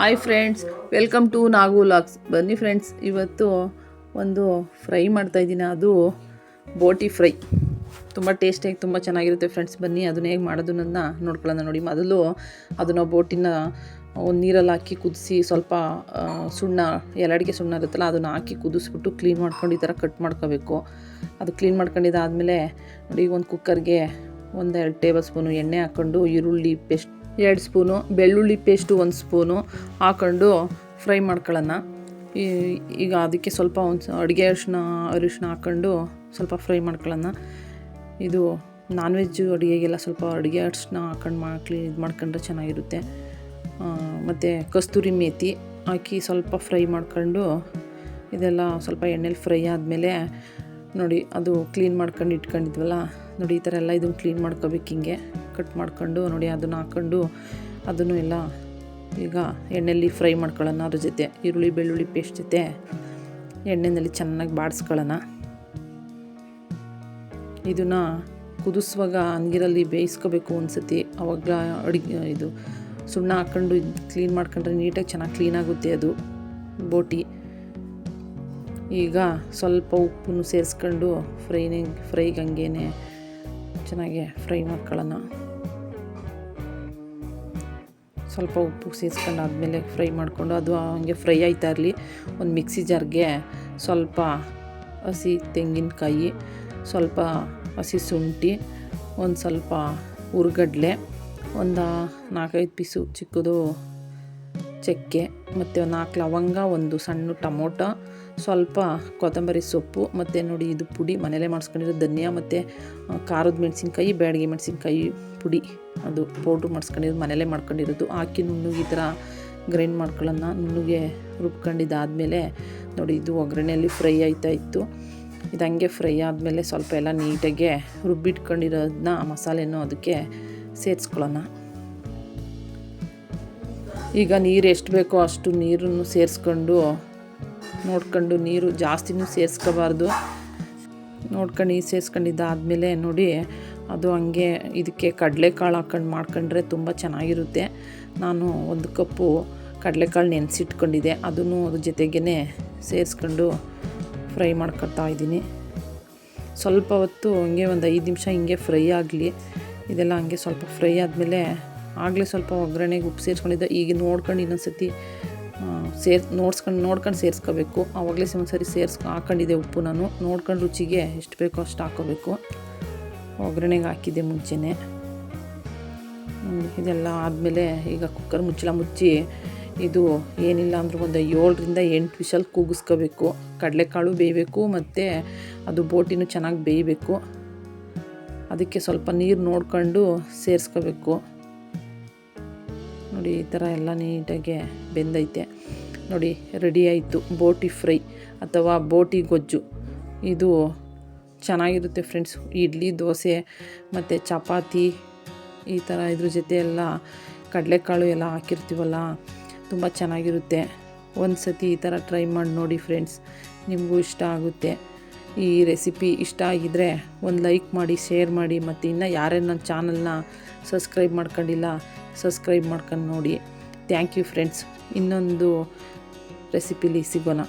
Hi friends welcome to Nagu locks ಬನ್ನಿ friends ಇವತ್ತು ಒಂದು ಫ್ರೈ ಮಾಡ್ತಾ ಇದ್ದೀನಿ. ಅದು ಬೋಟಿ ಫ್ರೈ ತುಂಬ ಟೇಸ್ಟಿಯಾಗಿ ತುಂಬ ಚೆನ್ನಾಗಿರುತ್ತೆ ಫ್ರೆಂಡ್ಸ್ ಬನ್ನಿ, ಅದನ್ನ ಹೇಗೆ ಮಾಡೋದನ್ನ ನೋಡ್ಕೊಳ್ಳೋಣ ನೋಡಿ. ಮೊದಲು ಅದನ್ನು ಬೋಟಿನ ಒಂದು ನೀರಲ್ಲಿ ಹಾಕಿ ಕುದಿಸಿ ಸ್ವಲ್ಪ ಸುಣ್ಣ ಎಲ್ಲಡಿಗೆ ಸುಣ್ಣ ಇರುತ್ತಲ್ಲ, ಅದನ್ನು ಹಾಕಿ ಕುದಿಸ್ಬಿಟ್ಟು ಕ್ಲೀನ್ ಮಾಡ್ಕೊಂಡು ಈ ಥರ ಕಟ್ ಮಾಡ್ಕೋಬೇಕು. ಅದು ಕ್ಲೀನ್ ಮಾಡ್ಕೊಂಡಿದ್ದಾದಮೇಲೆ ನೋಡಿ ಒಂದು ಕುಕ್ಕರ್ಗೆ ಒಂದೆರಡು ಟೇಬಲ್ ಸ್ಪೂನು ಎಣ್ಣೆ ಹಾಕ್ಕೊಂಡು ಈರುಳ್ಳಿ, ಪೇಸ್ಟ್ ಎರಡು ಸ್ಪೂನು, ಬೆಳ್ಳುಳ್ಳಿ ಪೇಸ್ಟು ಒಂದು ಸ್ಪೂನು ಹಾಕೊಂಡು ಫ್ರೈ ಮಾಡ್ಕೊಳ್ಳೋಣ. ಈಗ ಅದಕ್ಕೆ ಸ್ವಲ್ಪ ಒಂದು ಅಡುಗೆ ಅರಿಶಿನ ಅರಿಶಿನ ಹಾಕ್ಕೊಂಡು ಸ್ವಲ್ಪ ಫ್ರೈ ಮಾಡ್ಕೊಳ್ಳೋಣ. ಇದು ನಾನ್ ವೆಜ್ಜು ಅಡುಗೆಗೆಲ್ಲ ಸ್ವಲ್ಪ ಅಡುಗೆ ಅರಿಶಿನ ಹಾಕೊಂಡು ಮಾಡ್ಲಿ ಇದು ಮಾಡ್ಕೊಂಡ್ರೆ ಚೆನ್ನಾಗಿರುತ್ತೆ. ಮತ್ತು ಕಸ್ತೂರಿ ಮೇಥಿ ಹಾಕಿ ಸ್ವಲ್ಪ ಫ್ರೈ ಮಾಡ್ಕೊಂಡು ಇದೆಲ್ಲ ಸ್ವಲ್ಪ ಎಣ್ಣೆಲಿ ಫ್ರೈ ಆದಮೇಲೆ ನೋಡಿ, ಅದು ಕ್ಲೀನ್ ಮಾಡ್ಕೊಂಡು ಇಟ್ಕೊಂಡಿದ್ವಲ್ಲ, ನೋಡಿ ಈ ಥರ ಎಲ್ಲ ಇದನ್ನು ಕ್ಲೀನ್ ಮಾಡ್ಕೋಬೇಕು ಹಿಂಗೆ. ಕಟ್ ಮಾಡ್ಕೊಂಡು, ನೋಡಿ ಅದನ್ನು ಹಾಕ್ಕೊಂಡು ಅದನ್ನು ಎಲ್ಲ ಈಗ ಎಣ್ಣೆಯಲ್ಲಿ ಫ್ರೈ ಮಾಡ್ಕೊಳ್ಳೋಣ. ಅದ್ರ ಜೊತೆ ಈರುಳ್ಳಿ, ಬೆಳ್ಳುಳ್ಳಿ ಪೇಸ್ಟ್ ಜೊತೆ ಎಣ್ಣೆಯಲ್ಲಿ ಚೆನ್ನಾಗಿ ಬಾಡಿಸ್ಕೊಳ್ಳೋಣ. ಇದನ್ನು ಕುದಿಸುವಾಗ ನೀರಲ್ಲಿ ಬೇಯಿಸ್ಕೋಬೇಕು ಒಂದ್ಸತಿ. ಅವಾಗ ಅಡುಗೆ, ಇದು ಸುಣ್ಣ ಹಾಕ್ಕೊಂಡು ಕ್ಲೀನ್ ಮಾಡ್ಕೊಂಡ್ರೆ ನೀಟಾಗಿ ಚೆನ್ನಾಗಿ ಕ್ಲೀನಾಗುತ್ತೆ ಅದು ಬೋಟಿ. ಈಗ ಸ್ವಲ್ಪ ಉಪ್ಪನ್ನು ಸೇರಿಸ್ಕೊಂಡು ಫ್ರೈನೇ ಫ್ರೈಗೆ ಹಂಗೇನೆ ಚೆನ್ನಾಗೆ ಫ್ರೈ ಮಾಡ್ಕೊಳ್ಳೋಣ. ಸ್ವಲ್ಪ ಉಪ್ಪು ಸೇರಿಸ್ಕೊಂಡು ಆದಮೇಲೆ ಫ್ರೈ ಮಾಡಿಕೊಂಡು ಅದು ಹಂಗೆ ಫ್ರೈ ಆಯ್ತಾ ಇರಲಿ. ಒಂದು ಮಿಕ್ಸಿ ಜಾರ್ಗೆ ಸ್ವಲ್ಪ ಹಸಿ ತೆಂಗಿನಕಾಯಿ, ಸ್ವಲ್ಪ ಹಸಿ ಶುಂಠಿ, ಒಂದು ಸ್ವಲ್ಪ ಹುರ್ಗಡ್ಲೆ ಒಂದು ನಾಲ್ಕೈದು ಪೀಸು ಚಿಕ್ಕದು ಚಕ್ಕೆ, ಮತ್ತು ನಾಲ್ಕು ಲವಂಗ, ಒಂದು ಸಣ್ಣ ಟೊಮೊಟೊ, ಸ್ವಲ್ಪ ಕೊತ್ತಂಬರಿ ಸೊಪ್ಪು, ಮತ್ತು ನೋಡಿ ಇದು ಪುಡಿ. ಮನೇಲೇ ಮಾಡಿಸ್ಕೊಂಡಿರೋ ಧನಿಯಾ, ಮತ್ತು ಖಾರದ ಮೆಣಸಿನ್ಕಾಯಿ, ಬ್ಯಾಡಿಗೆ ಮೆಣಸಿನ್ಕಾಯಿ ಪುಡಿ. ಅದು ಪೌಡ್ರ್ ಮಾಡಿಸ್ಕೊಂಡಿರೋದು ಮನೇಲೇ ಮಾಡ್ಕೊಂಡಿರೋದು. ಹಾಕಿ ನುಣ್ಣಗೆ ಈ ಥರ ಗ್ರೈಂಡ್ ಮಾಡ್ಕೊಳ್ಳೋಣ. ನುಣ್ಣಗೆ ರುಬ್ಕೊಂಡಿದ್ದಾದಮೇಲೆ ನೋಡಿ ಇದು ಒಗ್ಗರಣೆಯಲ್ಲಿ ಫ್ರೈ ಆಯ್ತಾ ಇತ್ತು. ಇದು ಹಂಗೆ ಫ್ರೈ ಆದಮೇಲೆ ಸ್ವಲ್ಪ ಎಲ್ಲ ನೀಟಾಗೆ ರುಬ್ಬಿಟ್ಕೊಂಡಿರೋದನ್ನ ಮಸಾಲೆನೂ ಅದಕ್ಕೆ ಸೇರಿಸ್ಕೊಳ್ಳೋಣ. ಈಗ ನೀರು ಎಷ್ಟು ಬೇಕೋ ಅಷ್ಟು ನೀರನ್ನು ಸೇರಿಸ್ಕೊಂಡು, ನೋಡ್ಕೊಂಡು ನೀರು ಜಾಸ್ತಿನೂ ಸೇರಿಸ್ಕೋಬಾರ್ದು. ನೋಡ್ಕೊಂಡು ನೀರು ಸೇರಿಸ್ಕೊಂಡಿದ್ದಾದಮೇಲೆ ನೋಡಿ, ಅದು ಹಂಗೆ ಇದಕ್ಕೆ ಕಡಲೆಕಾಳು ಹಾಕೊಂಡು ಮಾಡ್ಕೊಂಡ್ರೆ ತುಂಬ ಚೆನ್ನಾಗಿರುತ್ತೆ. ನಾನು ಒಂದು ಕಪ್ಪು ಕಡಲೆಕಾಳು ನೆನೆಸಿಟ್ಕೊಂಡಿದ್ದೆ. ಅದನ್ನು ಅದ್ರ ಜೊತೆಗೇ ಸೇರಿಸ್ಕೊಂಡು ಫ್ರೈ ಮಾಡ್ಕೊತಾ ಇದ್ದೀನಿ. ಸ್ವಲ್ಪ ಹೊತ್ತು ಹಂಗೆ ಒಂದು ಐದು ನಿಮಿಷ ಹಿಂಗೆ ಫ್ರೈ ಆಗಲಿ. ಇದೆಲ್ಲ ಹಂಗೆ ಸ್ವಲ್ಪ ಫ್ರೈ ಆದಮೇಲೆ ಆಗಲೇ ಸ್ವಲ್ಪ ಒಗ್ಗರಣೆಗೆ ಉಪ್ಪು ಸೇರಿಸ್ಕೊಂಡಿದ್ದೆ. ಈಗ ನೋಡ್ಕೊಂಡು ಇನ್ನೊಂದು ಸತಿ ಸೇರ್, ನೋಡ್ಸ್ಕೊಂಡು, ನೋಡ್ಕೊಂಡು ಸೇರಿಸ್ಕೋಬೇಕು. ಆವಾಗಲೇ ಒಂದು ಸರಿ ಸೇರಿಸ್ಕೊ ಹಾಕೊಂಡಿದ್ದೆ ಉಪ್ಪು ನಾನು. ನೋಡ್ಕೊಂಡು ರುಚಿಗೆ ಎಷ್ಟು ಬೇಕೋ ಅಷ್ಟು ಹಾಕೋಬೇಕು. ಒಗ್ಗರಣೆಗೆ ಹಾಕಿದ್ದೆ ಮುಂಚೆನೇ. ಇದೆಲ್ಲ ಆದಮೇಲೆ ಈಗ ಕುಕ್ಕರ್ ಮುಚ್ಚಳ ಮುಚ್ಚಿ, ಇದು ಏನಿಲ್ಲ ಅಂದರೂ ಒಂದು ಏಳರಿಂದ ಎಂಟು ವಿಷಲ್ ಕೂಗಿಸ್ಕೋಬೇಕು. ಕಡಲೆಕಾಳು ಬೇಯಬೇಕು ಮತ್ತು ಅದು ಬೋಟಿನೂ ಚೆನ್ನಾಗಿ ಬೇಯಬೇಕು. ಅದಕ್ಕೆ ಸ್ವಲ್ಪ ನೀರು ನೋಡ್ಕೊಂಡು ಸೇರಿಸ್ಕೋಬೇಕು. ನೋಡಿ ಈ ಥರ ಎಲ್ಲ ನೀಟಾಗಿ ಬೆಂದೈತೆ. ನೋಡಿ ರೆಡಿ ಆಯಿತು. ಬೋಟಿ ಫ್ರೈ ಅಥವಾ ಬೋಟಿ ಗೊಜ್ಜು. ಇದು ಚೆನ್ನಾಗಿರುತ್ತೆ ಫ್ರೆಂಡ್ಸ್ ಇಡ್ಲಿ, ದೋಸೆ ಮತ್ತು ಚಪಾತಿ ಈ ಥರ ಇದ್ರ ಜೊತೆ ಎಲ್ಲ ಕಡಲೆಕಾಳು ಎಲ್ಲ ಹಾಕಿರ್ತೀವಲ್ಲ, ತುಂಬ ಚೆನ್ನಾಗಿರುತ್ತೆ. ಒಂದು ಸತಿ ಈ ಥರ ಟ್ರೈ ಮಾಡಿ ನೋಡಿ ಫ್ರೆಂಡ್ಸ್ ನಿಮಗೂ ಇಷ್ಟ ಆಗುತ್ತೆ. ಈ ರೆಸಿಪಿ ಇಷ್ಟ ಆಗಿದ್ದರೆ ಒಂದು ಲೈಕ್ ಮಾಡಿ ಶೇರ್ ಮಾಡಿ ಮತ್ತು ಇನ್ನು ಯಾರೇ ನನ್ನ ಚಾನಲ್ನ ಸಬ್ಸ್ಕ್ರೈಬ್ ಮಾಡ್ಕೊಂಡಿಲ್ಲ ಸಬ್ಸ್ಕ್ರೈಬ್ ಮಾಡ್ಕೊಂಡು ನೋಡಿ. ಥ್ಯಾಂಕ್ ಯು ಫ್ರೆಂಡ್ಸ್ ಇನ್ನೊಂದು ರೆಸಿಪಿಲಿ ಸಿಗೋಣ.